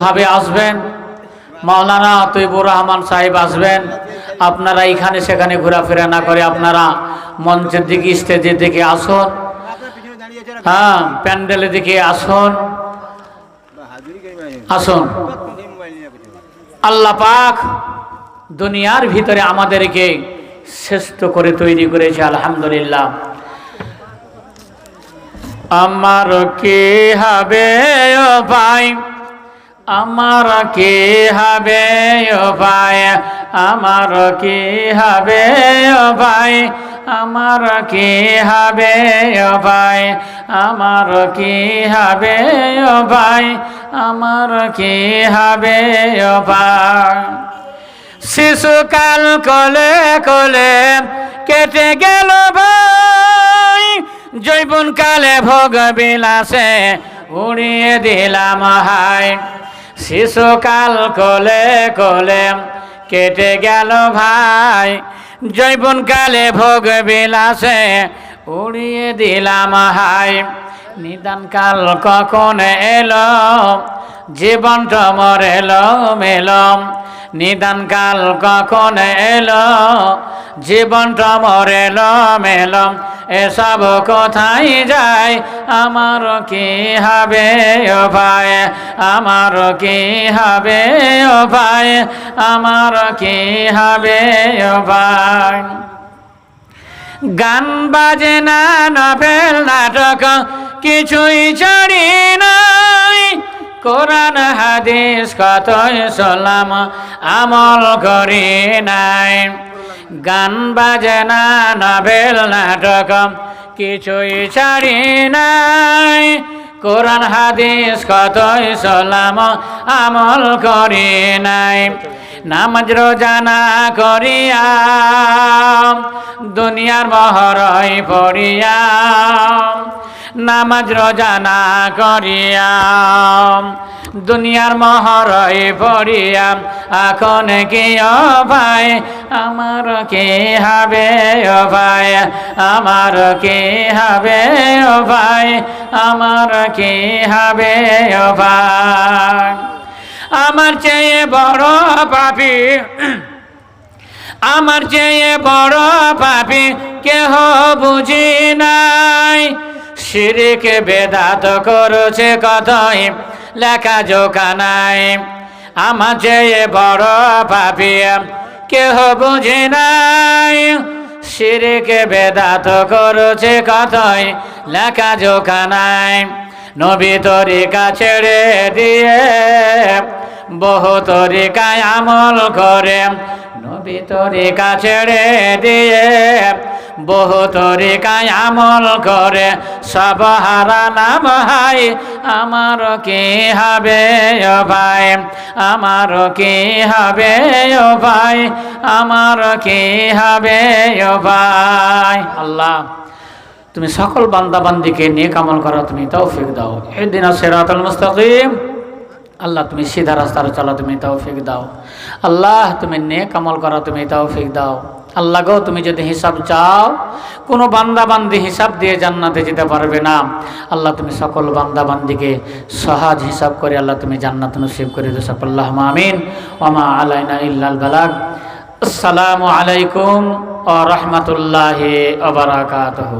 ভাবে আসবেন? মাওলানা তৈবুর রহমান সাহেব আসবেন। আপনারা এখানে সেখানে ঘোরাফেরা না করে আপনারা মঞ্চের দিকে, স্টেজের দিকে আসুন। হ্যাঁ প্যান্ডেলের দিকে আসুন। আসুন। আল্লাহ পাক দুনিয়ার ভিতরে আমাদেরকে শ্রেষ্ঠ করে তৈরি করেছে, আলহামদুলিল্লাহ। আমার কে হবে ভাই? আমার কে হবে, ও ভাই? আমার কে হবে, ও ভাই? আমার কে হবে, ও ভাই? আমার কে হবে, ও ভাই? আমার কে হবে, ও ভাই? শিশুকাল কলে কলে কেটে গেল ভাই। জৈবন কালে ভোগ বিলাসে উড়িয়ে দিলাম হাই শিশুকাল কলে কলে কেটে গেল ভাই। জৈবন কালে ভোগ বিলাসে উড়িয়ে দিলাম হাই। নিদান কাল কখন এলো? জীবনটা মরেলো মেলম নিদান কাল কখন এলো? জীবনটা মরেলো মেলম এসব কোথায় যায়? আমার কি হবে ও ভাই? আমার কি হবে ও ভাই? আমার কি হবে ও ভাই? গান বাজে না নভেল নাটক, কিছুই ছাড়ি নাই। কোরআন, হাদিস কতই সালাম আমল করি নাই। গান বাজে না নভেল নাটক, কিছুই ছাড়ি নাই। কোরআন, হাদিস, কতই সলাম আমল করি নাই। নামাজ রোজানা করিয়া দুনিয়ার মহরই পড়িয়া নামাজ রোজানা করিয়া, দুনিয়ার মহরই পড়িয়া, এখন কি ভাই? আমার কি হবে ও ভাই? আমার কি হবে ও ভাই? আমার কি হবে ও ভাই? আমার চেয়ে বড় পাপি, আমার চেয়ে বড় পাপি কেহ বুঝি নাই। সিরিকে বেদাত করছে কথাই লেখা জোকা নাই। আমার চেয়ে বড় পাপি কেহ বুঝি নাই। সিরিকে বেদাত করছে কথাই লেখা জোকা নাই। নবী তরিকা ছেড়ে দিয়ে বহু তরিকায় আমল করে। নবী তরিকা ছেড়ে দিয়ে বহু তরিকায় আমল করে, সব হারালাম হাই আমার কি হবে ও ভাই? আমার কি হবে ও ভাই? আমার কি হবে ও ভাই? আল্লাহ, তুমি সকল বান্দা বান্দিকে নিয়ে কামল করো, তুমি তৌফিক দাও। এদিন সেরাতুল মুস্তাকিম। আল্লাহ, তুমি সিধা রাস্তার চলো, তুমি তৌফিক দাও। আল্লাহ, তুমি নে কামল করো, তুমি তৌফিক দাও। আল্লাহ গো, তুমি যদি হিসাব চাও, কোনো বান্দাবান্দি হিসাব দিয়ে জান্নাতে যেতে পারবে না। আল্লাহ তুমি সকল বান্দাবান্দিকে সহজ হিসাব করে আল্লাহ তুমি জান্নাত নসিব করে দিও আল্লাহ আমিন। ওমা আলাইনা ইল্লাল বালাগ। আসসালামু আলাইকুম ও রহমতুল্লাহ ওবরাকাতহ